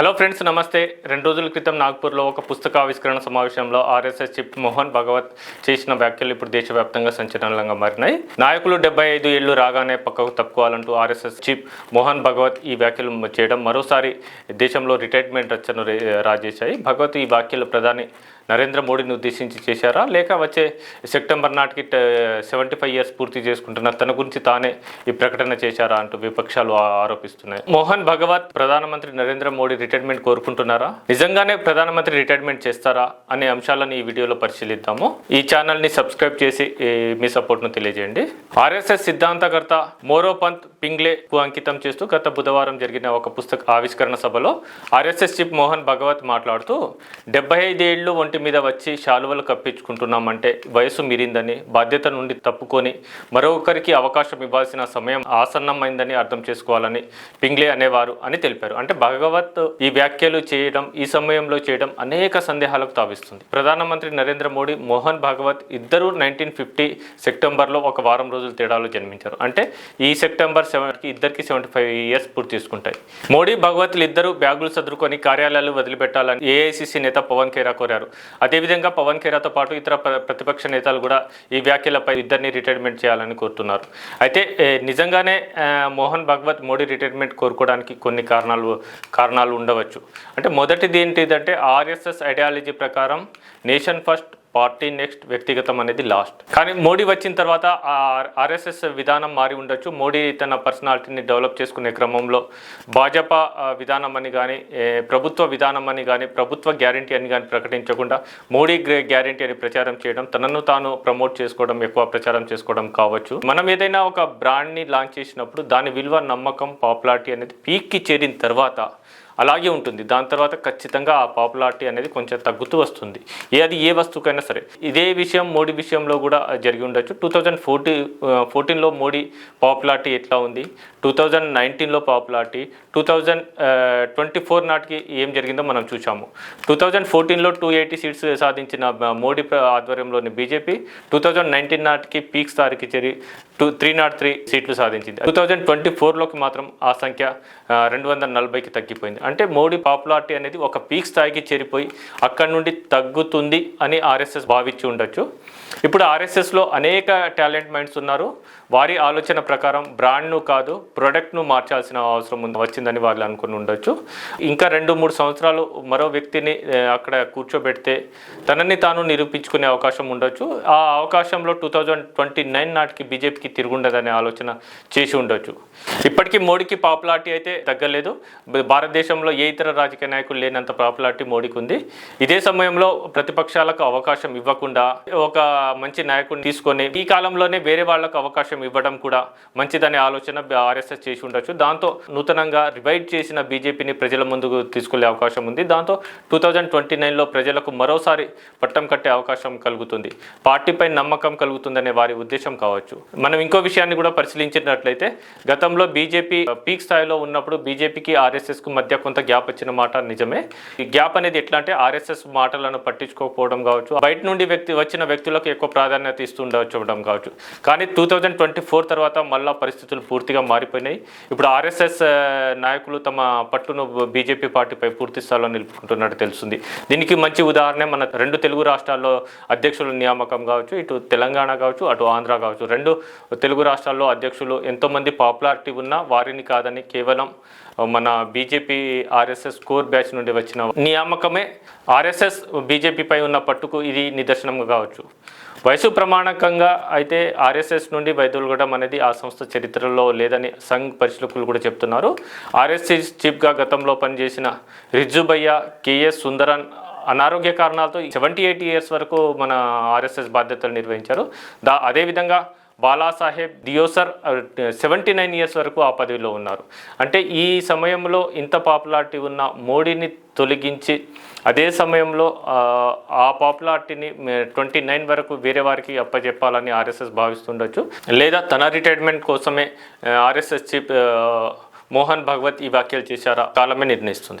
Hello friends నమస్తే. రెండు రోజుల క్రితం నాగ్పూర్లో ఒక పుస్తకావిష్కరణ సమావేశంలో ఆర్ఎస్ఎస్ చీఫ్ మోహన్ భగవత్ చేసిన వ్యాఖ్యలు ఇప్పుడు దేశవ్యాప్తంగా సంచలనంగా మారినాయి. నాయకులు డెబ్బై ఐదు ఏళ్ళు రాగానే పక్కకు తప్పుకోవాలంటూ ఆర్ఎస్ఎస్ చీఫ్ మోహన్ భగవత్ ఈ వ్యాఖ్యలు చేయడం మరోసారి దేశంలో రిటైర్మెంట్ రచ్చను రాజేశాయి. భగవత్ ఈ వ్యాఖ్యలు ప్రధాని నరేంద్ర మోడీని ఉద్దేశించి చేశారా? లేక వచ్చే సెప్టెంబర్ నాటికి సెవెంటీ ఫైవ్ ఇయర్స్ పూర్తి చేసుకుంటున్న తన గురించి తానే ఈ ప్రకటన చేశారా అంటూ విపక్షాలు ఆరోపిస్తున్నాయి. మోహన్ భగవత్ ప్రధానమంత్రి నరేంద్ర మోడీ రిటైర్మెంట్ కోరుకుంటున్నారా? నిజంగానే ప్రధానమంత్రి రిటైర్మెంట్ చేస్తారా అనే అంశాలను ఈ వీడియోలో పరిశీలిద్దాము. ఈ ఛానల్ని సబ్స్క్రైబ్ చేసి మీ సపోర్ట్ను తెలియజేయండి. ఆర్ఎస్ఎస్ సిద్ధాంతకర్త మోరోపంత్ పింగ్లే కు అంకితం చేస్తూ గత బుధవారం జరిగిన ఒక పుస్తక ఆవిష్కరణ సభలో ఆర్ఎస్ఎస్ చీఫ్ మోహన్ భగవత్ మాట్లాడుతూ డెబ్బై ఐదేళ్ళు వంటి మీద వచ్చి శాలువలు కప్పించుకుంటున్నామంటే వయసు మీరిందని బాధ్యత నుండి తప్పుకొని మరొకరికి అవకాశం ఇవ్వాల్సిన సమయం ఆసన్నమైందని అర్థం చేసుకోవాలని పింగ్లే అనేవారు అని తెలిపారు. అంటే భగవత్ ఈ వ్యాఖ్యలు చేయడం ఈ సమయంలో చేయడం అనేక సందేహాలకు తావిస్తుంది. ప్రధానమంత్రి నరేంద్ర మోడీ మోహన్ భాగవత్ ఇద్దరు నైన్టీన్ ఫిఫ్టీ సెప్టెంబర్లో ఒక వారం రోజుల తేడాలో జన్మించారు. అంటే ఈ సెప్టెంబర్ సెవెన్కి ఇద్దరికి సెవెంటీ ఫైవ్ ఇయర్స్ పూర్తి చేసుకుంటాయి. మోడీ భగవత్లు ఇద్దరు బ్యాగులు సదురుకొని కార్యాలయాలు వదిలిపెట్టాలని ఏఐసిసి నేత పవన్ ఖేరా కోరారు. అదేవిధంగా పవన్ ఖేరాతో పాటు ఇతర ప్ర- ప్రతిపక్ష నేతలు కూడా ఈ వ్యాఖ్యలపై ఇద్దరిని రిటైర్మెంట్ చేయాలని కోరుతున్నారు. అయితే నిజంగానే మోహన్ భగవత్ మోడీ రిటైర్మెంట్ కోరుకోవడానికి కొన్ని కారణాలు కారణాలు ఉండవచ్చు. అంటే మొదటిది ఏంటిదంటే ఆర్ఎస్ఎస్ ఐడియాలజీ ప్రకారం నేషన్ ఫస్ట్ పార్టీ నెక్స్ట్ వ్యక్తిగతం అనేది లాస్ట్. కానీ మోడీ వచ్చిన తర్వాత ఆర్ఎస్ఎస్ విధానం మారి ఉండొచ్చు. మోడీ తన పర్సనాలిటీని డెవలప్ చేసుకునే క్రమంలో భాజపా విధానం అని కానీ ప్రభుత్వ విధానం అని కానీ ప్రభుత్వ గ్యారంటీ అని కానీ ప్రకటించకుండా మోడీ గ్యారంటీ అని ప్రచారం చేయడం తనను తాను ప్రమోట్ చేసుకోవడం ఎక్కువ ప్రచారం చేసుకోవడం కావచ్చు. మనం ఏదైనా ఒక బ్రాండ్ని లాంచ్ చేసినప్పుడు దాని విలువ నమ్మకం పాపులారిటీ అనేది పీక్కి చేరిన తర్వాత అలాగే ఉంటుంది. దాని తర్వాత ఖచ్చితంగా ఆ పాపులారిటీ అనేది కొంచెం తగ్గుతూ వస్తుంది. ఏ అది ఏ వస్తువుకైనా సరే. ఇదే విషయం మోడీ విషయంలో కూడా జరిగి ఉండొచ్చు. టూ థౌజండ్ ఫోర్టీ ఫోర్టీన్లో మోడీ పాపులారిటీ ఎట్లా ఉంది? టూ థౌజండ్ నైన్టీన్లో popularity two thousand twenty four నాటికి ఏం జరిగిందో మనం చూసాము టూ థౌజండ్ ఫోర్టీన్లో టూ ఎయిటీ సీట్స్ సాధించిన మోడీ ఆధ్వర్యంలోని బీజేపీ టూ థౌజండ్ నైన్టీన్ నాటికి పీక్ స్థాయికి చేరి టూ త్రీ నాట్ త్రీ సీట్లు సాధించింది. టూ థౌజండ్ ట్వంటీ ఫోర్లోకి మాత్రం ఆ సంఖ్య రెండు వందల నలభైకి తగ్గిపోయింది. అంటే మోడీ పాపులారిటీ అనేది ఒక పీక్ స్థాయికి చేరిపోయి అక్కడి నుండి తగ్గుతుంది అని ఆర్ఎస్ఎస్ భావించి ఉండొచ్చు. ఇప్పుడు ఆర్ఎస్ఎస్లో అనేక టాలెంట్ మైండ్స్ ఉన్నారు. వారి ఆలోచన ప్రకారం బ్రాండ్ను కాదు ప్రొడక్ట్ను మార్చాల్సిన అవసరం ఉంది వచ్చిందని వాళ్ళు అనుకుని ఉండొచ్చు. ఇంకా రెండు మూడు సంవత్సరాలు మరో వ్యక్తిని అక్కడ కూర్చోబెడితే తనని తాను నిరూపించుకునే అవకాశం ఉండొచ్చు. ఆ అవకాశంలో టూ థౌజండ్ ట్వంటీ నైన్ నాటికి బీజేపీకి తిరుగుండదనే ఆలోచన చేసి ఉండొచ్చు. ఇప్పటికీ మోడీకి పాపులారిటీ అయితే తగ్గలేదు. భారతదేశంలో ఏ ఇతర రాజకీయ నాయకులు లేనంత పాపులారిటీ మోడీకి ఉంది. ఇదే సమయంలో ప్రతిపక్షాలకు అవకాశం ఇవ్వకుండా ఒక మంచి నాయకుడిని తీసుకొని ఈ కాలంలోనే వేరే వాళ్ళకు అవకాశం ఇవ్వడం కూడా మంచిదనే ఆలోచన ఆర్ఎస్ఎస్ చేసి ఉండొచ్చు. దాంతో నూతనంగా రివైడ్ చేసిన బీజేపీని ప్రజల ముందుకు తీసుకెళ్ళే అవకాశం ఉంది. దాంతో టూ థౌజండ్ ట్వంటీ నైన్లో ప్రజలకు మరోసారి పట్టం కట్టే అవకాశం కలుగుతుంది. పార్టీపై నమ్మకం కలుగుతుందనే వారి ఉద్దేశం కావచ్చు. మనం ఇంకో విషయాన్ని కూడా పరిశీలించినట్లయితే గతంలో బీజేపీ పీక్ స్థాయిలో ఉన్నప్పుడు బీజేపీకి ఆర్ఎస్ఎస్కు మధ్య కొంత గ్యాప్ వచ్చిన మాట నిజమే. ఈ గ్యాప్ అనేది ఎట్లా అంటే ఆర్ఎస్ఎస్ మాటలను పట్టించుకోకపోవడం కావచ్చు. బయట నుండి వ్యక్తి వచ్చిన వ్యక్తులకు ఎక్కువ ప్రాధాన్యత ఇస్తుండవడం కావచ్చు. కానీ టూ థౌజండ్ ట్వంటీ ఫోర్ తర్వాత మళ్ళా పరిస్థితులు పూర్తిగా మారిపోయినాయి. ఇప్పుడు ఆర్ఎస్ఎస్ నాయకులు తమ పట్టును బీజేపీ పార్టీపై పూర్తి స్థాయిలో నిలుపుకుంటున్నట్టు తెలుస్తుంది. దీనికి మంచి ఉదాహరణ మన రెండు తెలుగు రాష్ట్రాల్లో అధ్యక్షుల నియామకం కావచ్చు. ఇటు తెలంగాణ కావచ్చు అటు ఆంధ్ర కావచ్చు. రెండు తెలుగు రాష్ట్రాల్లో అధ్యక్షులు ఎంతోమంది పాపులారిటీ ఉన్నా వారిని కాదని కేవలం మన బీజేపీ ఆర్ఎస్ఎస్ కోర్ బ్యాచ్ నుండి వచ్చిన నియామకమే ఆర్ఎస్ఎస్ బీజేపీపై ఉన్న పట్టుకు ఇది నిదర్శనంగా కావచ్చు. వయసు ప్రమాణకంగా అయితే ఆర్ఎస్ఎస్ నుండి వైదొలగడం అనేది ఆ సంస్థ చరిత్రలో లేదని సంఘ్ పరిశీలకులు కూడా చెప్తున్నారు. ఆర్ఎస్ఎస్ చీఫ్గా గతంలో పనిచేసిన రిజ్జుబయ్య కేఎస్ సుందరన్ అనారోగ్య కారణాలతో సెవెంటీ ఎయిట్ ఇయర్స్ వరకు మన ఆర్ఎస్ఎస్ బాధ్యతలు నిర్వహించారు. దా అదేవిధంగా బాలాసాహెబ్ దియోసర్ సెవెంటీ నైన్ ఇయర్స్ వరకు ఆ పదవిలో ఉన్నారు. అంటే ఈ సమయంలో ఇంత పాపులారిటీ ఉన్న మోడీని తొలగించి అదే సమయంలో ఆ, పాపులారిటీని ట్వంటీ నైన్ వరకు వేరే వారికి అప్పచెప్పాలని ఆర్ఎస్ఎస్ భావిస్తుండొచ్చు. లేదా తన రిటైర్మెంట్ కోసమే ఆర్ఎస్ఎస్ చీఫ్ మోహన్ భగవత్ ఈ వ్యాఖ్యలు చేశారా కాలమే నిర్ణయిస్తుంది.